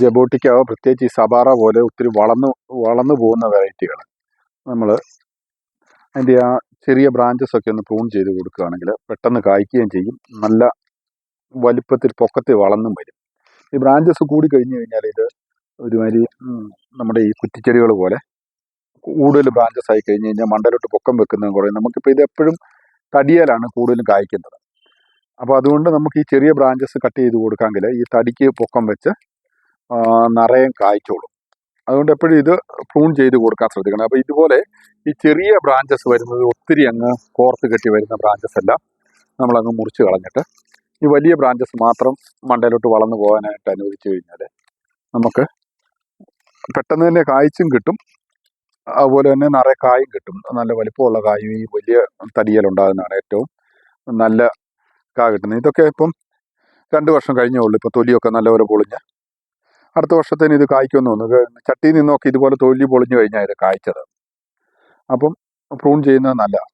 ജബോട്ടിക്ക പ്രത്യേകിച്ച് ഈ സബാറ പോലെ ഒത്തിരി വളർന്നു വളർന്നു പോകുന്ന വെറൈറ്റികൾ നമ്മൾ അതിന്റെ ആ ചെറിയ ബ്രാഞ്ചസ് ഒക്കെ ഒന്ന് പ്രൂൺ ചെയ്ത് കൊടുക്കുകയാണെങ്കിൽ പെട്ടെന്ന് കായ്ക്കുകയും ചെയ്യും. നല്ല വലുപ്പത്തിൽ പൊക്കത്തിൽ വളർന്നും വരും. ഈ ബ്രാഞ്ചസ് കൂടി കഴിഞ്ഞു കഴിഞ്ഞാൽ ഇത് ഒരുമാതിരി നമ്മുടെ ഈ കുറ്റിച്ചെടികൾ പോലെ കൂടുതൽ ബ്രാഞ്ചസ് ആയി കഴിഞ്ഞ് കഴിഞ്ഞാൽ മണ്ടലോട്ട് പൊക്കം വെക്കുന്നത് കുറയും. നമുക്കിപ്പോൾ ഇത് എപ്പോഴും തടിയാലാണ് കൂടുതലും കായ്ക്കുന്നത്. അപ്പോൾ അതുകൊണ്ട് നമുക്ക് ഈ ചെറിയ ബ്രാഞ്ചസ് കട്ട് ചെയ്ത് കൊടുക്കാമെങ്കിൽ ഈ തടിക്ക് പൊക്കം വെച്ച് നിറയെ കായ്ച്ചോളും അതുകൊണ്ട് എപ്പോഴും ഇത് പ്രൂൺ ചെയ്ത് കൊടുക്കാൻ ശ്രദ്ധിക്കണം. അപ്പോൾ ഇതുപോലെ ഈ ചെറിയ ബ്രാഞ്ചസ് വരുന്നത് ഒത്തിരി അങ്ങ് കോർത്ത് കെട്ടി വരുന്ന ബ്രാഞ്ചസ് എല്ലാം നമ്മളങ്ങ് മുറിച്ച് കളഞ്ഞിട്ട് ഈ വലിയ ബ്രാഞ്ചസ് മാത്രം മണ്ടയിലോട്ട് വളർന്നു പോകാനായിട്ട് അനുവദിച്ചു കഴിഞ്ഞാൽ നമുക്ക് പെട്ടെന്ന് തന്നെ കായ്ച്ചും കിട്ടും. അതുപോലെ തന്നെ നിറയെ കായും കിട്ടും. നല്ല വലിപ്പമുള്ള കായും ഈ വലിയ തടിയലുണ്ടാകുന്നതാണ് ഏറ്റവും നല്ല കാ കിട്ടുന്നത്. ഇതൊക്കെ ഇപ്പം രണ്ട് വർഷം കഴിഞ്ഞേ ഉള്ളൂ. ഇപ്പോൾ തൊലിയൊക്കെ നല്ലപോലെ പൊളിഞ്ഞ് അടുത്ത വർഷത്തേന് ഇത് കായ്ക്കുമെന്ന് തോന്നുന്നു. ചട്ടിയിൽ നിന്നൊക്കെ ഇതുപോലെ തൊലി പൊളിഞ്ഞു കഴിഞ്ഞാൽ ഇത് കായ്ച്ചത്. അപ്പം പ്രൂൺ ചെയ്യുന്നത് നല്ലതാണ്